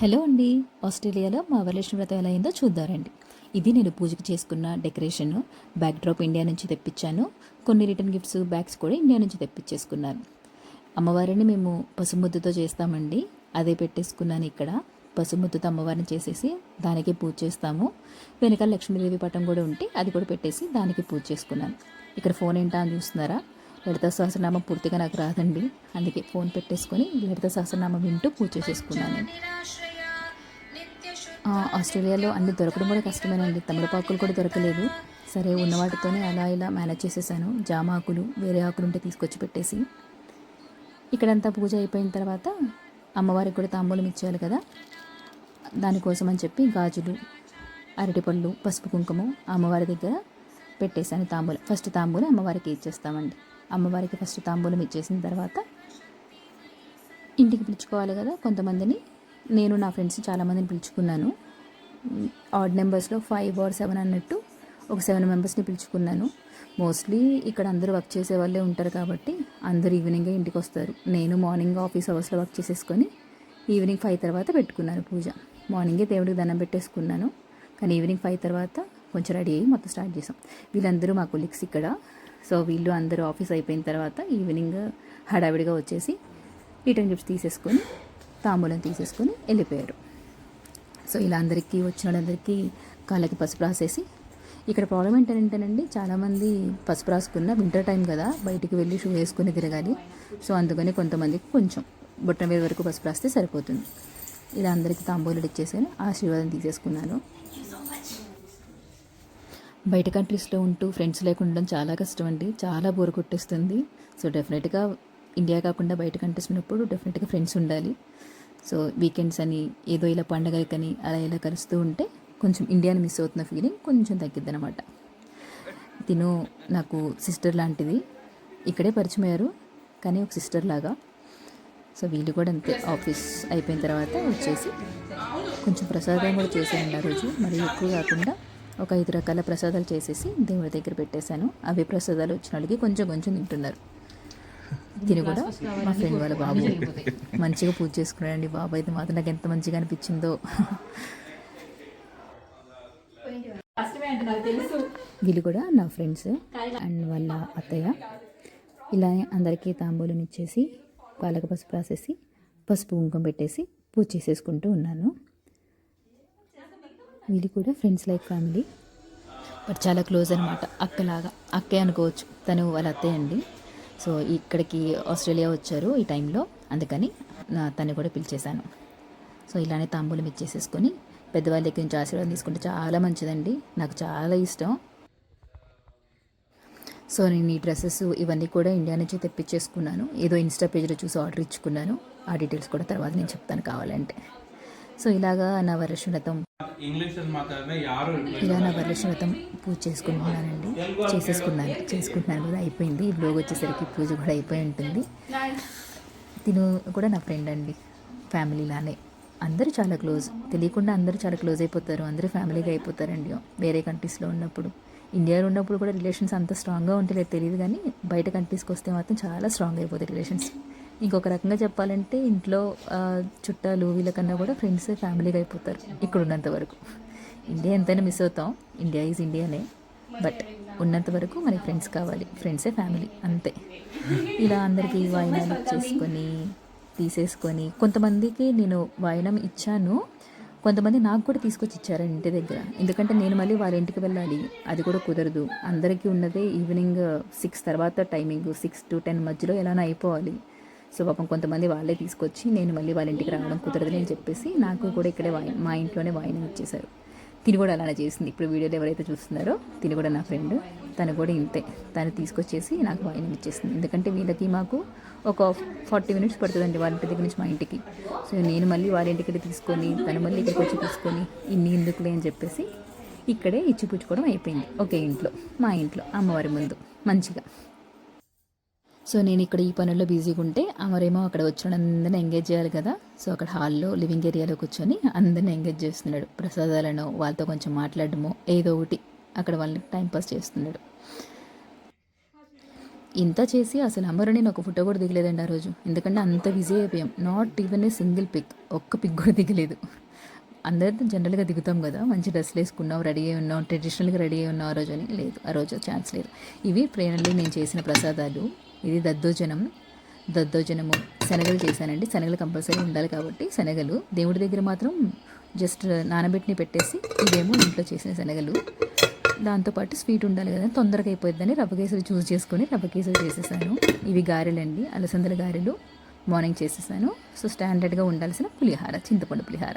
Hello అండి. ఆస్ట్రేలియాలో మా వరలక్ష్మి వ్రతం ఎలా అయిందో చూద్దారండి. ఇది నేను పూజకి చేసుకున్న డెకరేషన్. బ్యాక్ డ్రాప్ ఇండియా నుంచి తెప్పించాను. కొన్ని రిటర్న్ గిఫ్ట్స్ బ్యాగ్స్ కూడా ఇండియా నుంచి తెప్పించేసుకున్నాను. అమ్మవారిని మేము పసుముద్దుతో చేస్తామండి. అదే పెట్టేసుకున్నాను ఇక్కడ. పసుముద్దుతో అమ్మవారిని చేసేసి దానికి పూజ చేస్తాము. వెనకాల లక్ష్మీదేవి పటం కూడా ఉంటే అది కూడా పెట్టేసి దానికి పూజ చేసుకున్నాను. ఇక్కడ ఫోన్ ఏంటా అని చూస్తున్నారా? లలిత సహస్రనామం పూర్తిగా నాకు రాదండి. అందుకే ఫోన్ పెట్టేసుకొని లలిత సహస్రనామం వింటూ పూజ చేసేసుకున్నాను ఆస్ట్రేలియాలో అన్ని దొరకడం కూడా కష్టమేనండి. తమలపాకులు కూడా దొరకలేదు. సరే ఉన్న వాటితోనే అలా ఇలా మేనేజ్ చేసేసాను. జామ ఆకులు వేరే ఆకులు ఉంటే తీసుకొచ్చి పెట్టేసి. ఇక్కడంతా పూజ అయిపోయిన తర్వాత అమ్మవారికి కూడా తాంబూలం ఇచ్చేయాలి కదా. దానికోసం అని చెప్పి గాజులు అరటిపళ్ళు పసుపు కుంకుమ అమ్మవారి దగ్గర పెట్టేశాను తాంబూలం. ఫస్ట్ తాంబూలం అమ్మవారికి ఇచ్చేస్తామండి. అమ్మవారికి ఫస్ట్ తాంబూలం ఇచ్చేసిన తర్వాత ఇంటికి పిలుచుకోవాలి కదా కొంతమందిని. నేను నా ఫ్రెండ్స్ చాలామందిని పిలుచుకున్నాను. ఆడ్ నెంబర్స్లో ఫైవ్ ఆర్ సెవెన్ అన్నట్టు ఒక సెవెన్ మెంబర్స్ని పిలుచుకున్నాను. మోస్ట్లీ ఇక్కడ అందరూ వర్క్ చేసే వాళ్ళే ఉంటారు కాబట్టి అందరూ ఈవినింగే ఇంటికి వస్తారు. నేను మార్నింగ్ ఆఫీస్ అవర్స్లో వర్క్ చేసేసుకొని ఈవినింగ్ ఫైవ్ తర్వాత పెట్టుకున్నాను పూజ. మార్నింగే దేవుడికి దండం పెట్టేసుకున్నాను. కానీ ఈవినింగ్ ఫైవ్ తర్వాత కొంచెం రెడీ అయ్యి మొత్తం స్టార్ట్ చేసాం. వీళ్ళందరూ మా కొలీగ్స్ ఇక్కడ సో వీళ్ళు అందరూ ఆఫీస్ అయిపోయిన తర్వాత ఈవినింగ్ హడావిడిగా వచ్చేసి రిటర్న్ గిఫ్ట్స్ తీసేసుకొని తాంబూలం తీసేసుకొని వెళ్ళిపోయారు. సో ఇలా అందరికీ వచ్చిన వాళ్ళందరికీ కాళ్ళకి పసుపు రాసేసి ఇక్కడ ప్రాబ్లం ఏంటంటేనండి చాలామంది పసుపు రాసుకున్న వింటర్ టైం కదా బయటికి వెళ్ళి షూ వేసుకుని తిరగాలి. సో అందుకని కొంతమందికి కొంచెం బొట్టన వేరు వరకు పసుపు రాస్తే సరిపోతుంది. ఇలా అందరికీ తాంబూలు ఇచ్చేసాను ఆశీర్వాదం తీసేసుకున్నాను బయట కంట్రీస్లో ఉంటూ ఫ్రెండ్స్ లేకుండా ఉండడం చాలా కష్టం అండి చాలా బోర్ కొట్టేస్తుంది. సో డెఫినెట్గా ఇండియా కాకుండా బయట కంట్రీస్ ఉన్నప్పుడు డెఫినెట్గా ఫ్రెండ్స్ ఉండాలి. సో వీకెండ్స్ అని ఏదో ఇలా పండగలకని అలా ఇలా కలుస్తూ ఉంటే కొంచెం ఇండియాని మిస్ అవుతున్న ఫీలింగ్ కొంచెం తగ్గిద్ది అనమాట తిను నాకు సిస్టర్ లాంటిది. ఇక్కడే పరిచయం కానీ ఒక సిస్టర్ లాగా. సో వీళ్ళు కూడా అంతే ఆఫీస్ అయిపోయిన తర్వాత వచ్చేసి కొంచెం ప్రసాదం కూడా చేసేయండి ఆ రోజు. మరి ఎక్కువ కాకుండా ఒక ఐదు రకాల ప్రసాదాలు చేసేసి దేవుడి దగ్గర పెట్టేశాను. అవి ప్రసాదాలు వచ్చిన వాళ్ళకి కొంచెం కొంచెం తింటున్నారు. దీని కూడా మా ఫ్రెండ్ వాళ్ళ బాబు మంచిగా పూజ చేసుకున్నాడండి బాబు. అయితే మాత్రం నాకు ఎంత మంచిగా అనిపించిందో. వీళ్ళు కూడా నా ఫ్రెండ్స్ అండ్ వాళ్ళ అత్తయ్య. ఇలా అందరికీ తాంబూలం ఇచ్చేసి పాలక పసుపు రాసేసి పసుపు కుంకుమ పెట్టేసి పూజ చేసేసుకుంటూ ఉన్నాను. వీళ్ళు కూడా ఫ్రెండ్స్ లైక్ ఫ్యామిలీ బట్ చాలా క్లోజ్ అనమాట అక్కలాగా. అక్కే అనుకోవచ్చు. తను వాళ్ళ అత్తయ్య అండి. సో ఇక్కడికి ఆస్ట్రేలియా వచ్చారు ఈ టైంలో అందుకని తను కూడా పిలిచేశాను. సో ఇలానే తాంబూలం ఇచ్చేసేసుకొని పెద్దవాళ్ళ దగ్గర నుంచి ఆశీర్వాదం తీసుకుంటే చాలా మంచిదండి. నాకు చాలా ఇష్టం. సో నేను ఈ డ్రెస్సెస్ ఇవన్నీ కూడా ఇండియా నుంచి తెప్పించేసుకున్నాను. ఏదో ఇన్స్టా పేజ్లో చూసి ఆర్డర్ ఇచ్చుకున్నాను. ఆ డీటెయిల్స్ కూడా తర్వాత నేను చెప్తాను కావాలంటే. సో ఇలాగా నా ఇలా నా పూజ చేసుకుంటున్నానండి. చేసేసుకున్నాను చేసుకుంటున్నాను కూడా అయిపోయింది. ఇప్పుడు వచ్చేసరికి పూజ కూడా అయిపోయి ఉంటుంది. తిను కూడా నా ఫ్రెండ్ అండి ఫ్యామిలీలానే అందరూ చాలా క్లోజ్ తెలియకుండా అందరూ చాలా క్లోజ్ అయిపోతారు. అందరూ ఫ్యామిలీగా అయిపోతారండి. వేరే కంట్రీస్లో ఉన్నప్పుడు. ఇండియాలో ఉన్నప్పుడు కూడా రిలేషన్స్ అంత స్ట్రాంగ్గా ఉంటలేదు. తెలియదు కానీ బయట కంట్రీస్కి వస్తే మాత్రం చాలా స్ట్రాంగ్ అయిపోతాయి రిలేషన్స్ ఇంకొక రకంగా చెప్పాలంటే ఇంట్లో చుట్టాలు వీళ్ళకన్నా కూడా ఫ్రెండ్స్ ఫ్యామిలీగా అయిపోతారు. ఇక్కడ ఉన్నంత వరకు. ఇండియా ఎంతైనా మిస్ అవుతాం. ఇండియా ఈజ్ ఇండియానే బట్ ఉన్నంత వరకు మనకి ఫ్రెండ్స్ కావాలి. ఫ్రెండ్సే ఫ్యామిలీ అంతే. ఇలా అందరికీ వాయినాలు చేసుకొని తీసేసుకొని కొంతమందికి నేను వాయినం ఇచ్చాను. కొంతమంది నాకు కూడా తీసుకొచ్చి ఇచ్చారు ఇంటి దగ్గర. ఎందుకంటే నేను మళ్ళీ వాళ్ళ ఇంటికి వెళ్ళాలి. అది కూడా కుదరదు. అందరికీ ఉన్నదే ఈవినింగ్ సిక్స్ తర్వాత టైమింగ్ సిక్స్ టు టెన్ మధ్యలో ఎలానో అయిపోవాలి. సో పాపం కొంతమంది వాళ్ళే తీసుకొచ్చి నేను మళ్ళీ వాళ్ళ ఇంటికి రావడం కుదరదని చెప్పేసి నాకు కూడా ఇక్కడే వాయి మా ఇంట్లోనే వాయినం ఇచ్చేశారు. తిని కూడా అలానే చేసింది. ఇప్పుడు వీడియోలో ఎవరైతే చూస్తున్నారో తిని కూడా నా ఫ్రెండ్ తను కూడా ఇంతే. తను తీసుకొచ్చేసి నాకు వాయినం ఇచ్చేసింది. ఎందుకంటే వీళ్ళకి మాకు ఒక ఫార్టీ మినిట్స్ పడుతుందండి వాళ్ళ ఇంటి దగ్గర నుంచి మా ఇంటికి. సో నేను మళ్ళీ వాళ్ళ ఇంటికి తీసుకొని తను మళ్ళీ ఇక్కడికి వచ్చి తీసుకొని ఇన్ని ఎందుకులే అని చెప్పేసి ఇక్కడే ఇచ్చి పుచ్చుకోవడం అయిపోయింది. ఒకే ఇంట్లో మా ఇంట్లో అమ్మవారి ముందు మంచిగా. సో నేను ఇక్కడ ఈ పనుల్లో బిజీగా ఉంటే అమరేమో అక్కడ వచ్చిన అందరిని ఎంగేజ్ చేయాలి కదా. సో అక్కడ హాల్లో లివింగ్ ఏరియాలో కూర్చొని అందరిని ఎంగేజ్ చేస్తున్నాడు. ప్రసాదాలను వాళ్ళతో కొంచెం మాట్లాడడమో ఏదో ఒకటి అక్కడ వాళ్ళని టైంపాస్ చేస్తున్నాడు. ఇంత చేసి అసలు అమ్మరు నేను ఒక ఫోటో కూడా దిగలేదండి ఆ రోజు. ఎందుకంటే అంత బిజీ అయిపోయాం. Not even a single pic ఒక్క పిక్ కూడా దిగలేదు. అందరితో జనరల్గా దిగుతాం కదా. మంచి డ్రెస్లు వేసుకున్నాం రెడీ అయి ఉన్నాం ట్రెడిషనల్గా రెడీ అయి ఉన్నాం ఆ రోజు అని లేదు. ఆ రోజు ఛాన్స్ లేదు. ఇవి ప్రేరణలు నేను చేసిన ప్రసాదాలు. ఇది దద్దోజనం. దద్దోజనము శనగలు చేశానండి. శనగలు కంపల్సరీ ఉండాలి కాబట్టి శనగలు. దేవుడి దగ్గర మాత్రం జస్ట్ నానబెట్టిని పెట్టేసి ఇదేమో ఇంట్లో చేసిన శనగలు. దాంతోపాటు స్వీట్ ఉండాలి కదా తొందరగా అయిపోద్దని రవ్వ చూస్ చేసుకొని రవ్వ చేసేసాను. ఇవి గారెలండి అలసందల గారెలు మార్నింగ్ చేసేసాను. సో స్టాండర్డ్గా ఉండాల్సిన పులిహార చింతపండు పులిహార.